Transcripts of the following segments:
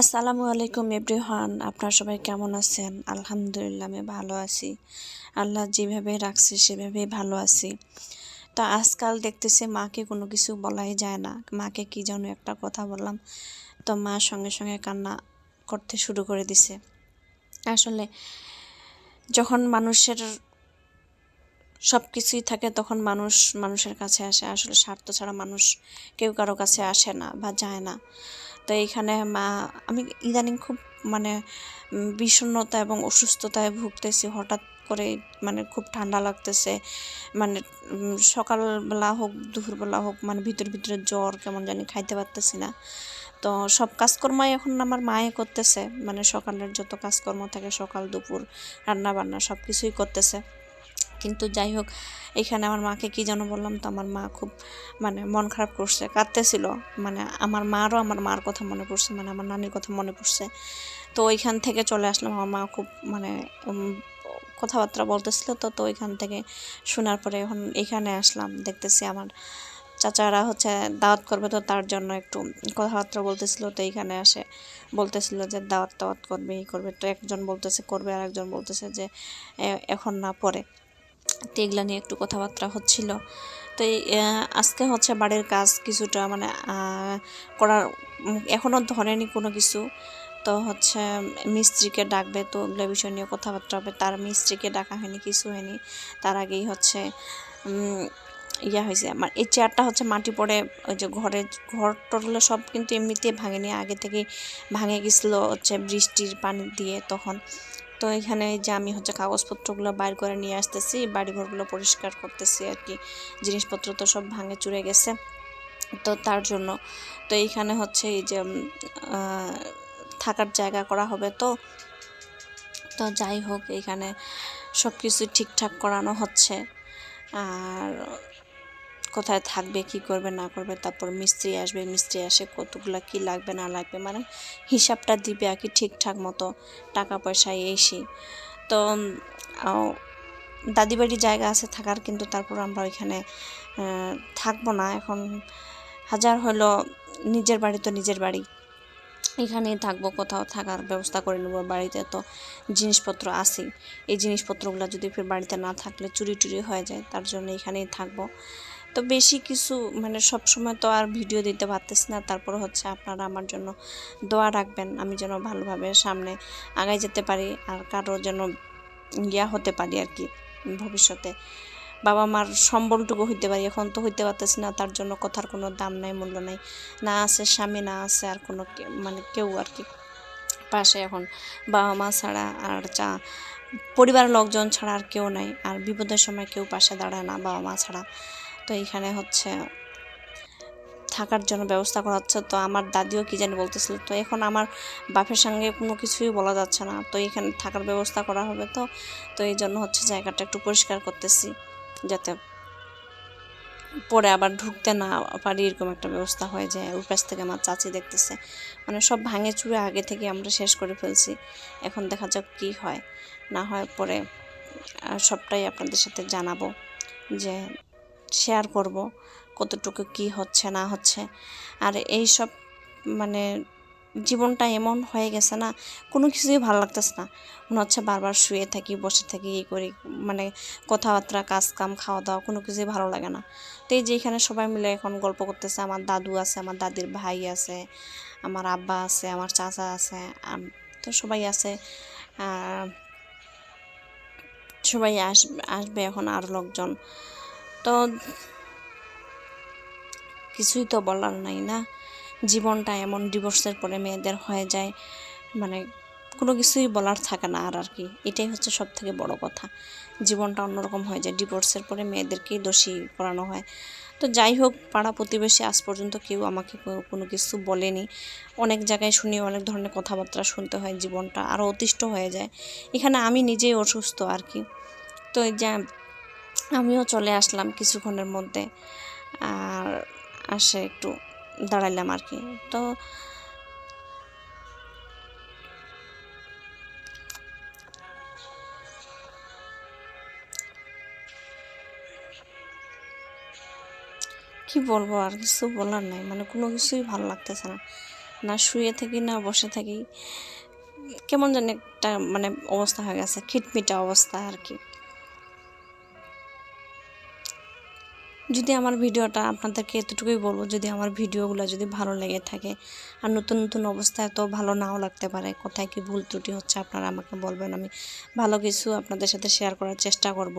আসসালামু আলাইকুম এভরিওয়ান, আপনারা সবাই কেমন আছেন? আলহামদুলিল্লাহ, আমি ভালো আছি। আল্লাহ যেভাবে রাখছে, সেভাবেই ভালো আছি। তো আজকাল দেখতেছি মাকে কোনো কিছু বলাই যায় না। মাকে কি যেন একটা কথা বললাম, তো মা সঙ্গে সঙ্গে কান্না করতে শুরু করে দিছে। আসলে যখন মানুষের সব কিছুই থাকে, তখন মানুষ মানুষের কাছে আসে। আসলে স্বার্থ ছাড়া মানুষ কেউ কারও কাছে আসে না বা যায় না। তো এইখানে মা, আমি ইদানিং খুব মানে বিষণ্ণতা এবং অসুস্থতায় ভুগতেছি। হঠাৎ করে মানে খুব ঠান্ডা লাগতেছে। মানে সকালবেলা হোক, দুপুরবেলা হোক মানে ভিতর ভিতরে জ্বর কেমন জানি খাইতে পারতেছি না। তো সব কাজকর্মই এখন আমার মায়ে করতেছে। মানে সকালের যত কাজকর্ম থাকে, সকাল, দুপুর রান্না বান্না সব কিছুই করতেছে। কিন্তু যাই হোক, এখানে আমার মাকে কি যেন বললাম তো আমার মা খুব মানে মন খারাপ করছে, কাঁদতেছিল। মানে আমার মারও আমার মার কথা মনে পড়ছে মানে আমার নানির কথা মনে পড়ছে। তো ওইখান থেকে চলে আসলাম, আমার মা খুব মানে কথাবার্তা বলতেছিল তো তো ওইখান থেকে শোনার পরে এখন এখানে আসলাম, দেখতেছি আমার চাচারা হচ্ছে দাওয়াত করবে তো, তার জন্য একটু কথাবার্তা বলতেছিল, তো এইখানে আসে, বলতেছিল যে দাওয়াত দাওয়াত করবে এই করবে। তো একজন বলতেছে, করবে আর একজন বলতেছে যে এখন না, পরে। তো এগুলা নিয়ে একটু কথাবার্তা হচ্ছিল। তো আজকে হচ্ছে বাড়ির কাজ কিছুটা মানে করার এখনও ধরেনি কোনো কিছু। তো হচ্ছে মিস্ত্রিকে ডাকবে তো ওগুলো বিষয় নিয়ে কথাবার্তা হবে। তার মিস্ত্রিকে ডাকা হয়নি, কিছু হয়নি। তার আগেই হচ্ছে ইয়া হয়েছে। আমার এই চেয়ারটা হচ্ছে মাটি পড়ে, ওই যে ঘরে, ঘর টরগুলো সব কিন্তু এমনিতেই ভাঙেনি। আগে থেকেই ভাঙে গেছিল হচ্ছে বৃষ্টির পানি দিয়ে তখন। তো এখানে যে আমি হচ্ছে কাগজপত্রগুলো বাইর করে নিয়ে আসতেছি, বাড়িঘরগুলো পরিষ্কার করতেছি আর কি। জিনিসপত্র তো সব ভাঙে চুরে গেছে। তো তার জন্য, তো এইখানে হচ্ছে এই যে থাকার জায়গা করা হবে তো। তো যাই হোক, এখানে সব কিছু ঠিকঠাক করানো হচ্ছে। আর কোথায় থাকবে কি করবে না করবে তারপর মিস্ত্রি আসবে মিস্ত্রি আসে কতগুলো কি লাগবে না লাগবে মানে হিসাবটা দিবে আর কি ঠিকঠাক মতো টাকা পয়সা এই সেই তো উম, আও, দাদি বাড়ির জায়গা আছে থাকার কিন্তু তারপর আমরা ওইখানে থাকব না। এখন হাজার হলো নিজের বাড়ি তো নিজের বাড়ি। এখানেই থাকব কোথাও থাকার ব্যবস্থা করে নেব বাড়িতে তো জিনিসপত্র আছেই এই জিনিসপত্রগুলো যদি ফের বাড়িতে না থাকলে চুরি টুরি হয়ে যায় তার জন্য এখানেই থাকব। তো বেশি কিছু মানে সব সময় তো আর ভিডিও দিতে পারতেছি না। তারপর হচ্ছে আপনারা আমার জন্য দোয়া রাখবেন, আমি যেন ভালোভাবে সামনে আগায় যেতে পারি আর কারও যেন ইয়া হতে পারি আর কি ভবিষ্যতে। বাবা মার সম্বলটুকু হইতে পারি, এখন তো হইতে পারতেছি না, তার জন্য কথার কোনো দাম নাই, মূল্য নাই। না আছে স্বামী, না আছে আর কোনো মানে কেউ আর কি পাশে এখন। বাবা মা ছাড়া আর চা, পরিবারের লোকজন ছাড়া আর কেউ নাই, আর বিপদের সময় কেউ পাশে দাঁড়ায় না বাবা মা ছাড়া। তো এইখানে হচ্ছে থাকার জন্য ব্যবস্থা করা হচ্ছে। তো আমার দাদিও কি জানি বলতেছিল, তো এখন আমার বাপের সঙ্গে কোনো কিছুই বলা যাচ্ছে না। তো এখানে থাকার ব্যবস্থা করা হবে তো তো এই জন্য হচ্ছে জায়গাটা একটু পরিষ্কার করতেছি যাতে পরে আবার ঢুকতে না পারি, এরকম একটা ব্যবস্থা হয়ে যায়। ওই পাশ থেকে আমার চাচি দেখতেছে। মানে সব ভাঙে চুরে আগে থেকে আমরা শেষ করে ফেলছি। এখন দেখা যাক কি হয়। না হয় পরে সবটাই আপনাদের সাথে জানাব যে শেয়ার করব, কতটুকু কি হচ্ছে, না হচ্ছে। আর এই সব মানে জীবনটা এমন হয়ে গেছে না, কোনো কিছুই ভালো লাগতেছে না। মনে হচ্ছে বারবার শুয়ে থাকি, বসে থাকি এই করি মানে কথাবার্তা কাজ কাম খাওয়া দাওয়া কোনো কিছুই ভালো লাগে না। তো এই যে এখানে সবাই মিলে এখন গল্প করতেছে, আমার দাদু আছে, আমার দাদির ভাই আছে, আমার আব্বা আছে, আমার চাচা আছে তো সবাই আছে। সবাই আসবে আসবে এখন আরও লোকজন। তো কিছুই তো বলার নাই না। জীবনটা এমন ডিভোর্সের পরে মেয়েদের হয়ে যায় মানে কোনো কিছুই বলার থাকে না আর আর কি এটাই হচ্ছে সব থেকে বড় কথা। জীবনটা অন্যরকম হয়ে যায় ডিভোর্সের পরে মেয়েদেরকেই দোষী করানো হয়। তো যাই হোক, পাড়া প্রতিবেশী আজ পর্যন্ত কেউ আমাকে কোনো কিছু বলেনি। অনেক জায়গায় শুনি অনেক ধরনের কথাবার্তা শুনতে হয়, জীবনটা আরও অতিষ্ঠ হয়ে যায়। এখানে আমি নিজেই অসুস্থ আর কি তো এই যে আমিও চলে আসলাম কিছুক্ষণের মধ্যে। আর আসে একটু দাঁড়াইলাম আর কি। তো কি বলব আর কিছু বলার নাই। মানে কোনো কিছুই ভালো লাগতেছে না। না শুয়ে থাকি, না বসে থাকি। কেমন জানি একটা মানে অবস্থা হয়ে গেছে, খিটমিটা অবস্থা আর কি। যদি আমার ভিডিওটা আপনাদেরকে এতটুকুই বলব, যদি আমার ভিডিওগুলো যদি ভালো লেগে থাকে, আর নতুন নতুন অবস্থায় তো ভালো নাও লাগতে পারে, কোথায় কি ভুল ত্রুটি হচ্ছে আপনারা আমাকে বলবেন, আমি ভালো কিছু আপনাদের সাথে শেয়ার করার চেষ্টা করব।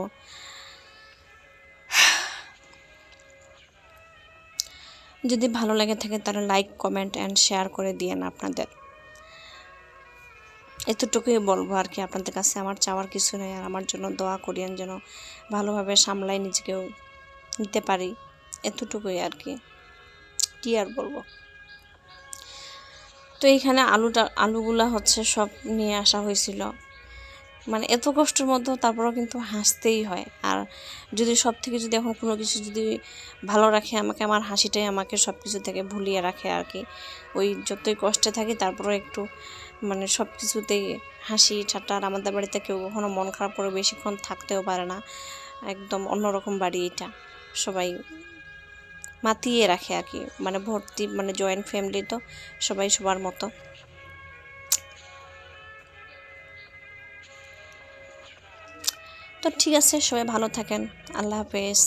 যদি ভালো লেগে থাকে তাহলে লাইক কমেন্ট অ্যান্ড শেয়ার করে দিয়েন আপনাদের। এতটুকুই বলব আর কি, আপনাদের কাছে আমার চাওয়ার কিছু নেই, আর আমার জন্য দোয়া করিয়েন যেন ভালোভাবে সামলাই নিজেকেও নিতে পারি, এতটুকুই আর কি। কী আর বলব? তো এইখানে আলুটা, আলুগুলা হচ্ছে সব নিয়ে আসা হয়েছিল। মানে এত কষ্টের মধ্যেও তারপরেও কিন্তু হাসতেই হয়। আর যদি সব থেকে যদি এখন কোনো কিছু যদি ভালো রাখে, আমাকে আমার হাসিটাই আমাকে সব কিছু থেকে ভুলিয়ে রাখে আর কি। ওই যতই কষ্টে থাকি, তারপরেও একটু মানে সব কিছুতেই হাসি ঠাট্টা। আর আমাদের বাড়িতে কেউ কখনো মন খারাপ করে বেশিক্ষণ থাকতেও পারে না। একদম অন্যরকম বাড়ি এটা। সবাই মাতিয়ে রাখে আর কি। মানে ভর্তি মানে জয়েন্ট ফ্যামিলি তো সবাই সবার মতো। তো ঠিক আছে, সবাই ভালো থাকেন। আল্লাহ হাফেজ।